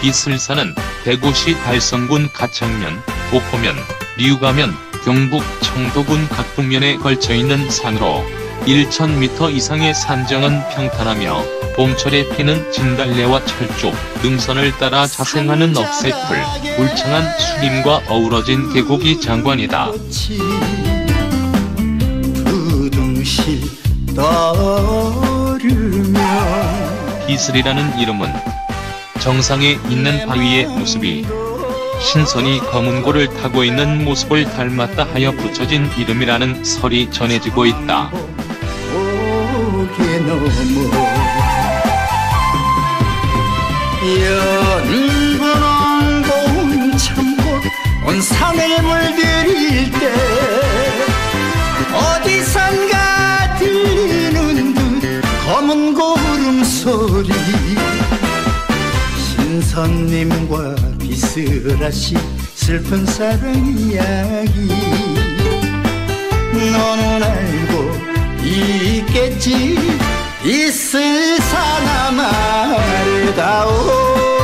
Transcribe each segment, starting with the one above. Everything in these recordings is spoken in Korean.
비슬산은 대구시 달성군 가창면, 목포면, 리우가면, 경북 청도군 각북면에 걸쳐있는 산으로 1,000m 이상의 산정은 평탄하며 봄철에 피는 진달래와 철쭉, 능선을 따라 자생하는 억새풀, 울창한 수림과 어우러진 계곡이 장관이다. 비슬이라는 이름은 정상에 있는 바위의 모습이 신선이 검은 고를 타고 있는 모습을 닮았다 하여 붙여진 이름이라는 설이 전해지고 있다. 온 산을 물들일 때 어디선가 들리는 듯 검은 고름 소리 신 선님과 비스라시 슬픈 사랑 이야기. 너는 알고 있겠지? 있을 사나마 말다오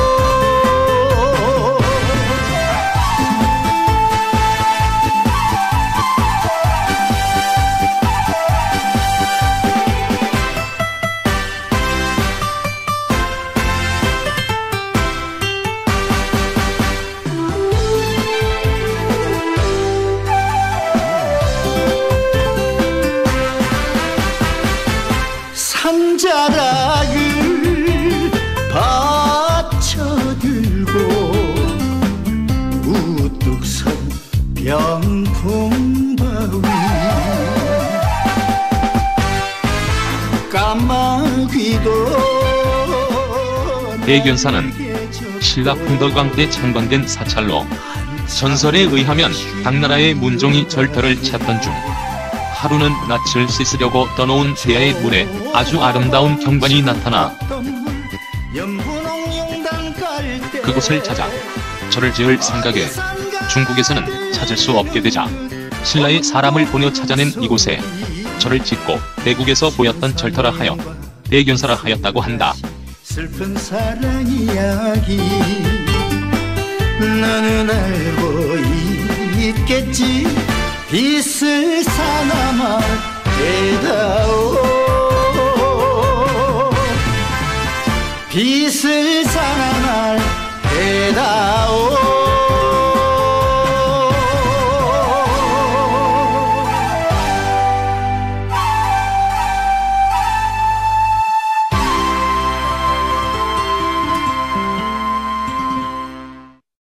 산자락을 받쳐들고 우뚝 선 병풍바위. 까마귀도 대견사는 신라 풍덕왕 때 창건된 사찰로 전설에 의하면 당나라의 문종이 절터를 찾던 중 하루는 낯을 씻으려고 떠놓은 대야의 물에 아주 아름다운 경관이 나타나 그곳을 찾아 절을 지을 생각에 중국에서는 찾을 수 없게 되자 신라의 사람을 보내 찾아낸 이곳에 절을 짓고 대국에서 보였던 절터라 하여 대견사라 하였다고 한다. 슬픈 사랑 이야기 나는 알고 있겠지 빛을 사나마 되다오. 빛을